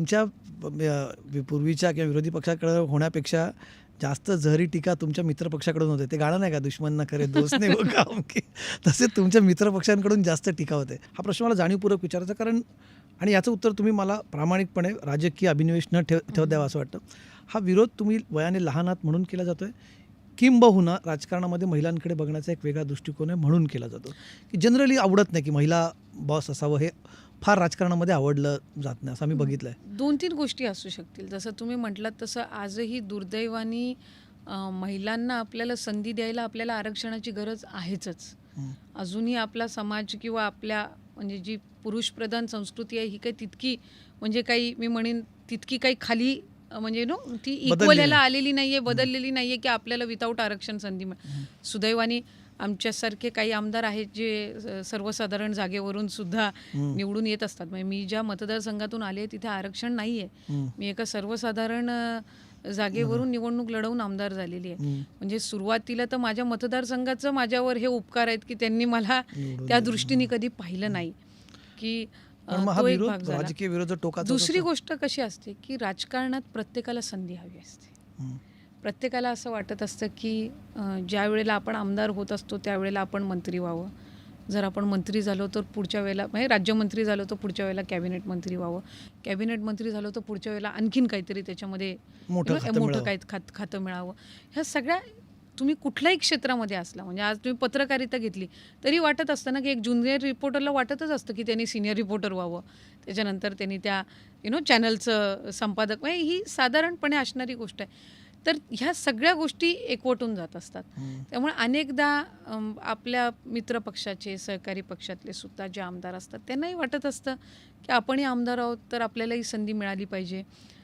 तुमच्या पूर्वीच्या किंवा विरोधी पक्षाकडे होण्यापेक्षा जास्त जहरी टीका तुमच्या मित्रपक्षाकडून होते. ते गाणं नाही का दुश्मन न करे दोस्त नाही हो काम की तसे तुमच्या मित्रपक्षांकडून जास्त टीका होते. हा प्रश्न मला जाणीवपूर्वक विचारायचा कारण आणि याचं उत्तर तुम्ही मला प्रामाणिकपणे राजकीय अभिनिवेश न ठेव ठेवत द्यावा असं वाटतं. हा विरोध तुम्ही वयाने लहान आहात म्हणून केला जातो आहे किंबहुना राजकारणामध्ये महिलांकडे बघण्याचा एक वेगळा दृष्टिकोन आहे म्हणून केला जातो. की जनरली आवडत नाही की महिला बॉस असावं हे फार राजकारणामध्ये आवडलं जात नाही असं आम्ही बघितलं आहे दोन तीन गोष्टी असू शकतील. जसं तुम्ही म्हटलात तसं आजही दुर्दैवाने महिलांना आपल्याला संधी द्यायला आपल्याला आरक्षणाची गरज आहेचच. अजूनही आपला समाज किंवा आपल्या म्हणजे जी पुरुषप्रधान संस्कृती आहे ही काही तितकी म्हणजे काही मी म्हणेन तितकी काही खाली म्हणजे नो ती इक्वल याला. आलेली नाहीये बदललेली नाहीये की आपल्याला विदाऊट आरक्षण संधी मिळेल सुदैवाने आमच्यासारखे काही आमदार आहेत जे सर्वसाधारण जागेवरून सुद्धा. निवडून येत असतात म्हणजे मी ज्या मतदारसंघातून आले तिथे आरक्षण नाही आहे. मी एका सर्वसाधारण जागेवरून निवडणूक लढवून आमदार झालेली आहे. म्हणजे सुरुवातीला तर माझ्या मतदारसंघाचं माझ्यावर हे उपकार आहेत की त्यांनी मला त्या. दृष्टीने कधी पाहिलं नाही की तो एक भाग झाला राजकीय विरोध दुसरी. गोष्ट कशी असते की राजकारणात प्रत्येकाला संधी हवी असते. प्रत्येकाला असं वाटत असतं की ज्या वेळेला आपण आमदार होत असतो त्यावेळेला आपण मंत्री व्हावं. जर आपण मंत्री झालो तर पुढच्या वेळेला म्हणजे राज्यमंत्री झालो तर पुढच्या वेळेला कॅबिनेट मंत्री व्हावं. कॅबिनेट मंत्री झालो तर पुढच्या वेळेला आणखीन काहीतरी त्याच्यामध्ये मोठं. काही खात खातं मिळावं. ह्या सगळ्या तुम्ही कुठल्याही क्षेत्रामध्ये असला म्हणजे आज तुम्ही पत्रकारिता घेतली तरी वाटत असतं ना की एक ज्युनियर रिपोर्टरला वाटतच असतं की त्यांनी सिनियर रिपोर्टर व्हावं. त्याच्यानंतर त्यांनी त्या यु नो चॅनलचं संपादक म्हणजे ही साधारणपणे असणारी गोष्ट आहे. तर ह्या सगळ्या गोष्टी एकवटून जात असतात. त्यामुळे अनेकदा आपल्या मित्रपक्षाचे सहकारी पक्षातले सुद्धा जे आमदार असतात त्यांनाही वाटत असतं की आपणही आमदार आहोत तर आपल्यालाही संधी मिळाली पाहिजे